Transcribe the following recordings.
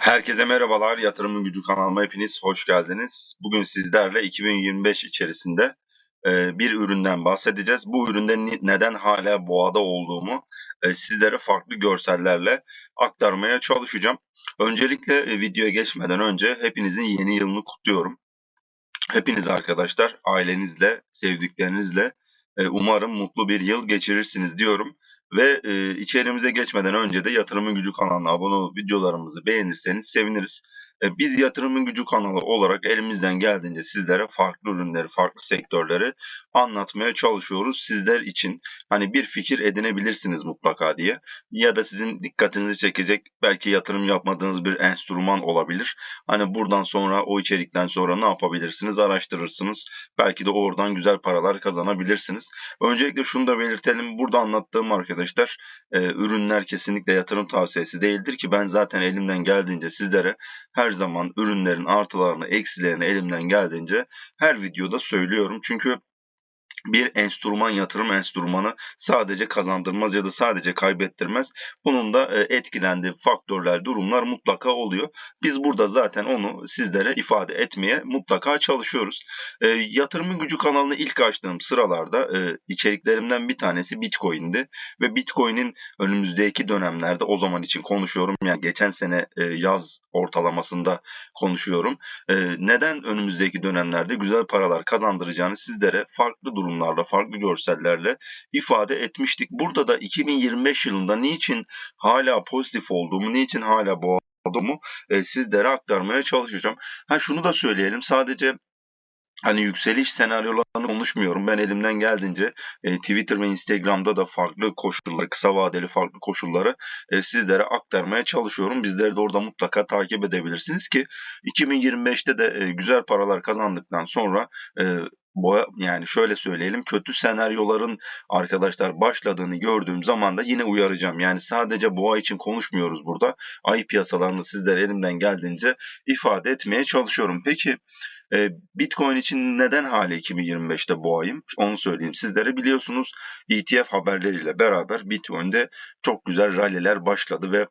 Herkese merhabalar. Yatırımın Gücü kanalıma hepiniz hoş geldiniz. Bugün sizlerle 2025 içerisinde e, bir üründen bahsedeceğiz. Bu üründe neden hala boğada olduğumu e, sizlere farklı görsellerle aktarmaya çalışacağım. Öncelikle e, videoya geçmeden önce hepinizin yeni yılını kutluyorum. Hepiniz arkadaşlar ailenizle, sevdiklerinizle umarım mutlu bir yıl geçirirsiniz diyorum. Ve e, içerimize geçmeden önce de Yatırımın Gücü kanalına abone olup videolarımızı beğenirseniz seviniriz. E, biz Yatırımın Gücü kanalı olarak elimizden geldiğince sizlere farklı ürünleri, farklı sektörleri anlatmaya çalışıyoruz. Sizler için hani bir fikir edinebilirsiniz mutlaka diye. Ya da sizin dikkatinizi çekecek belki yatırım yapmadığınız bir enstrüman olabilir. Hani buradan sonra o içerikten sonra ne yapabilirsiniz araştırırsınız. Belki de oradan güzel paralar kazanabilirsiniz. Öncelikle şunu da belirtelim. Burada anlattığım arkadaşlar e, ürünler kesinlikle yatırım tavsiyesi değildir ki ben zaten elimden geldiğince sizlere her zaman ürünlerin artılarını, eksilerini elimden geldiğince her videoda söylüyorum. Çünkü bir enstrüman yatırım enstrümanı sadece kazandırmaz ya da sadece kaybettirmez. Bunun da e, etkilendiği faktörler, durumlar mutlaka oluyor. Biz burada zaten onu sizlere ifade etmeye mutlaka çalışıyoruz. E, yatırımın gücü kanalını ilk açtığım sıralarda e, içeriklerimden bir tanesi Bitcoin'di ve Bitcoin'in önümüzdeki dönemlerde o zaman için konuşuyorum. Yani geçen sene e, yaz ortalamasında konuşuyorum. E, neden önümüzdeki dönemlerde güzel paralar kazandıracağını sizlere farklı durumlarla, farklı görsellerle ifade etmiştik. Burada da 2025 yılında niçin hala pozitif olduğumu, niçin hala bu e, sizlere aktarmaya çalışacağım. Ha şunu da söyleyelim. Sadece Hani yükseliş senaryolarını konuşmuyorum. Ben elimden geldiğince e, Twitter ve Instagram'da da farklı koşulları, kısa vadeli farklı koşulları e, sizlere aktarmaya çalışıyorum. Bizleri de orada mutlaka takip edebilirsiniz ki 2025'te de e, güzel paralar kazandıktan sonra e, yani şöyle söyleyelim kötü senaryoların arkadaşlar başladığını gördüğüm zaman da yine uyaracağım. Yani sadece boğa için konuşmuyoruz burada. Ay piyasalarını sizlere elimden geldiğince ifade etmeye çalışıyorum. Peki e, Bitcoin için neden hala 2025'te boğayım? Onu söyleyeyim sizlere. Biliyorsunuz ETF haberleriyle beraber Bitcoin'de çok güzel ralliler başladı ve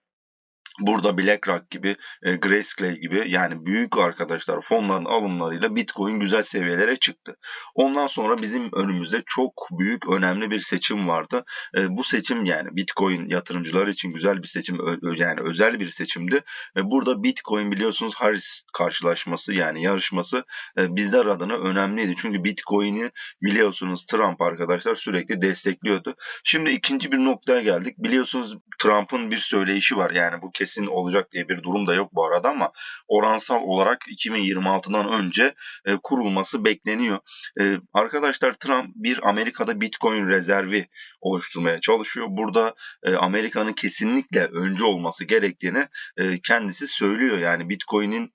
Burada BlackRock gibi, e, Grayscale gibi yani büyük arkadaşlar fonların alımlarıyla Bitcoin güzel seviyelere çıktı. Ondan sonra bizim önümüzde çok büyük önemli bir seçim vardı. E, bu seçim yani Bitcoin yatırımcıları için güzel bir seçim yani özel bir seçimdi. E, burada Bitcoin biliyorsunuz Harris karşılaşması yani yarışması e, bizler adına önemliydi. Çünkü Bitcoin'i biliyorsunuz Trump arkadaşlar sürekli destekliyordu. Şimdi ikinci bir noktaya geldik. Biliyorsunuz Trump'ın bir söyleyişi var. Yani bu kesin olacak diye bir durum da yok bu arada ama oransal olarak 2026'dan önce e, kurulması bekleniyor. E, arkadaşlar Trump bir Amerika'da Bitcoin rezervi oluşturmaya çalışıyor. Burada e, Amerika'nın kesinlikle önce olması gerektiğini e, kendisi söylüyor. Yani Bitcoin'in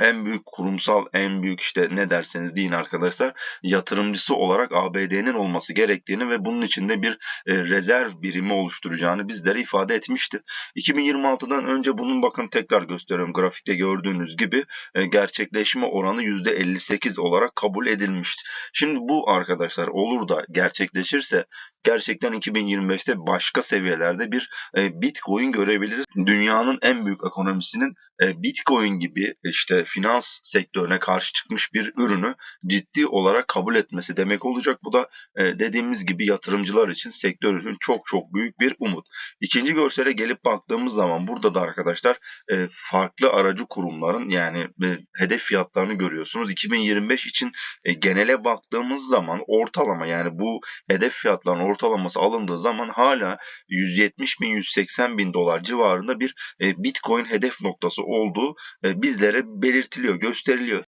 en büyük kurumsal, en büyük işte ne derseniz deyin arkadaşlar yatırımcısı olarak ABD'nin olması gerektiğini ve bunun içinde bir e, rezerv birimi oluşturacağını bizlere ifade etmişti. 2026'dan önce bunun bakın tekrar gösteriyorum grafikte gördüğünüz gibi e, gerçekleşme oranı %58 olarak kabul edilmişti. Şimdi bu arkadaşlar olur da gerçekleşirse gerçekten 2025'te başka seviyelerde bir e, Bitcoin görebiliriz. Dünyanın en büyük ekonomisinin e, Bitcoin gibi işte finans sektörüne karşı çıkmış bir ürünü ciddi olarak kabul etmesi demek olacak. Bu da e, dediğimiz gibi yatırımcılar için sektör için çok çok büyük bir umut. İkinci görsele gelip baktığımız zaman burada da arkadaşlar e, farklı aracı kurumların yani e, hedef fiyatlarını görüyorsunuz. 2025 için e, genele baktığımız zaman ortalama yani bu hedef fiyatların ortalaması alındığı zaman hala 170 bin 180 bin dolar civarında bir e, Bitcoin hedef noktası olduğu e, bizlere belirtiliyor, gösteriliyor.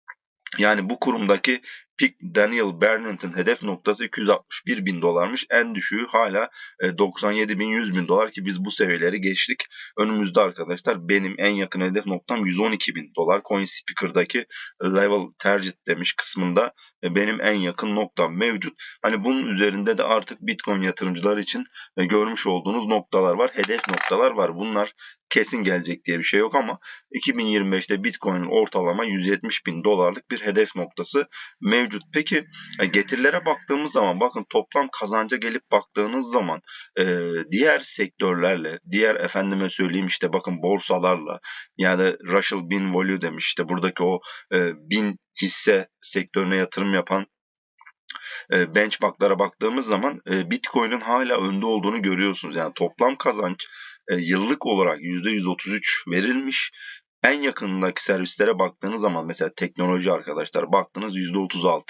Yani bu kurumdaki Pick Daniel Bernard'ın hedef noktası 261 bin dolarmış. En düşüğü hala e, 97 bin 100 bin dolar ki biz bu seviyeleri geçtik. Önümüzde arkadaşlar benim en yakın hedef noktam 112 bin dolar. CoinSpeaker'daki level tercih demiş kısmında e, benim en yakın noktam mevcut. Hani bunun üzerinde de artık Bitcoin yatırımcılar için e, görmüş olduğunuz noktalar var. Hedef noktalar var. Bunlar kesin gelecek diye bir şey yok ama 2025'te Bitcoin'in ortalama 170 bin dolarlık bir hedef noktası mevcut mevcut. Peki e, getirilere baktığımız zaman bakın toplam kazanca gelip baktığınız zaman e, diğer sektörlerle, diğer efendime söyleyeyim işte bakın borsalarla ya da Russell Bin Value demiş işte buradaki o e, bin hisse sektörüne yatırım yapan benchmarklara baktığımız zaman Bitcoin'in hala önde olduğunu görüyorsunuz. Yani toplam kazanç yıllık olarak %133 verilmiş. En yakınındaki servislere baktığınız zaman mesela teknoloji arkadaşlar baktınız %36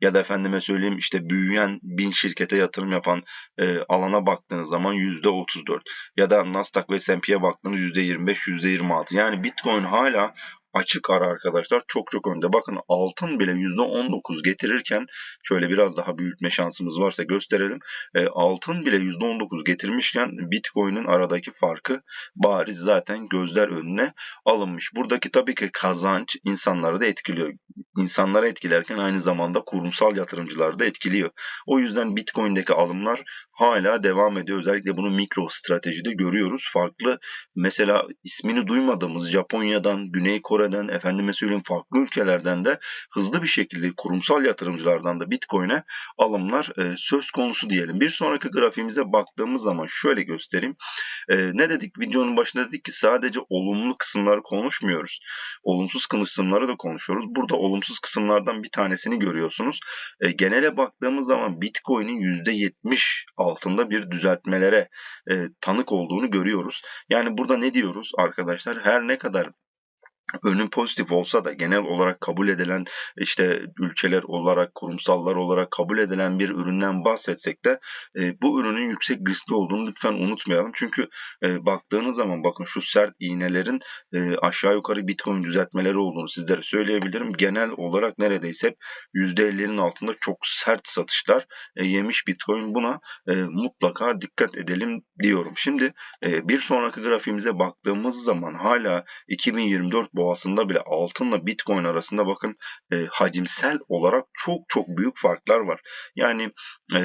ya da efendime söyleyeyim işte büyüyen bin şirkete yatırım yapan e, alana baktığınız zaman %34 ya da Nasdaq ve S&P'ye baktığınız %25 %26 yani Bitcoin hala açık ara arkadaşlar çok çok önde. Bakın altın bile %19 getirirken şöyle biraz daha büyütme şansımız varsa gösterelim. E, altın bile %19 getirmişken Bitcoin'in aradaki farkı bariz zaten gözler önüne alınmış. Buradaki tabii ki kazanç insanları da etkiliyor. İnsanları etkilerken aynı zamanda kurumsal yatırımcıları da etkiliyor. O yüzden Bitcoin'deki alımlar hala devam ediyor. Özellikle bunu mikro stratejide görüyoruz. Farklı mesela ismini duymadığımız Japonya'dan, Güney Kore'den, efendime söyleyeyim farklı ülkelerden de hızlı bir şekilde kurumsal yatırımcılardan da Bitcoin'e alımlar e, söz konusu diyelim. Bir sonraki grafiğimize baktığımız zaman şöyle göstereyim. E, ne dedik? Videonun başında dedik ki sadece olumlu kısımları konuşmuyoruz. Olumsuz kısımları da konuşuyoruz. Burada olumsuz kısımlardan bir tanesini görüyorsunuz. E, genele baktığımız zaman Bitcoin'in %70 altında bir düzeltmelere e, tanık olduğunu görüyoruz. Yani burada ne diyoruz arkadaşlar? Her ne kadar önün pozitif olsa da genel olarak kabul edilen işte ülkeler olarak kurumsallar olarak kabul edilen bir üründen bahsetsek de e, bu ürünün yüksek riskli olduğunu lütfen unutmayalım. Çünkü e, baktığınız zaman bakın şu sert iğnelerin e, aşağı yukarı bitcoin düzeltmeleri olduğunu sizlere söyleyebilirim. Genel olarak neredeyse hep %50'lerin altında çok sert satışlar e, yemiş bitcoin buna e, mutlaka dikkat edelim diyorum. Şimdi e, bir sonraki grafiğimize baktığımız zaman hala 2024 boğasında bile altınla bitcoin arasında bakın e, hacimsel olarak çok çok büyük farklar var. Yani e,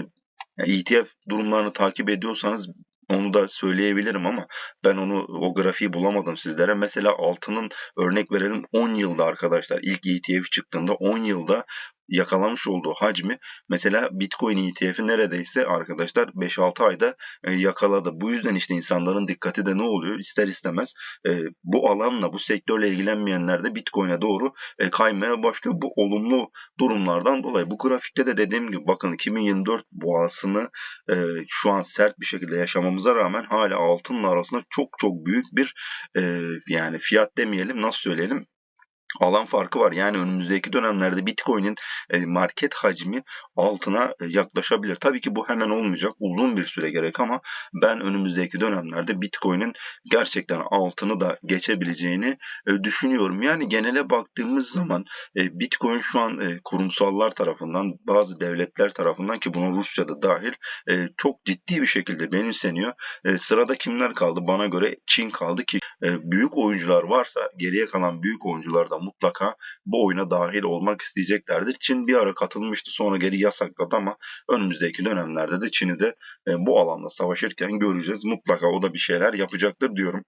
ETF durumlarını takip ediyorsanız onu da söyleyebilirim ama ben onu o grafiği bulamadım sizlere. Mesela altının örnek verelim 10 yılda arkadaşlar ilk ETF çıktığında 10 yılda yakalamış olduğu hacmi mesela Bitcoin ETF'i neredeyse arkadaşlar 5-6 ayda e, yakaladı. Bu yüzden işte insanların dikkati de ne oluyor? İster istemez e, bu alanla bu sektörle ilgilenmeyenler de Bitcoin'e doğru e, kaymaya başlıyor. Bu olumlu durumlardan dolayı. Bu grafikte de dediğim gibi bakın 2024 boğasını şu an sert bir şekilde yaşamamıza rağmen hala altınla arasında çok çok büyük bir yani fiyat demeyelim nasıl söyleyelim alan farkı var. Yani önümüzdeki dönemlerde Bitcoin'in e, market hacmi altına e, yaklaşabilir. Tabii ki bu hemen olmayacak. Uzun bir süre gerek ama ben önümüzdeki dönemlerde Bitcoin'in gerçekten altını da geçebileceğini e, düşünüyorum. Yani genele baktığımız zaman Bitcoin şu an kurumsallar tarafından, bazı devletler tarafından ki bunun Rusya'da dahil çok ciddi bir şekilde benimseniyor. Sırada kimler kaldı? Bana göre Çin kaldı ki büyük oyuncular varsa geriye kalan büyük oyuncular da mutlaka bu oyuna dahil olmak isteyeceklerdir. Çin bir ara katılmıştı sonra geri yasakladı ama önümüzdeki dönemlerde de Çin'i de e, bu alanda savaşırken göreceğiz. Mutlaka o da bir şeyler yapacaktır diyorum.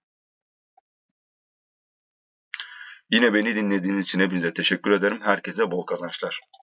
Yine beni dinlediğiniz için hepinize teşekkür ederim. Herkese bol kazançlar.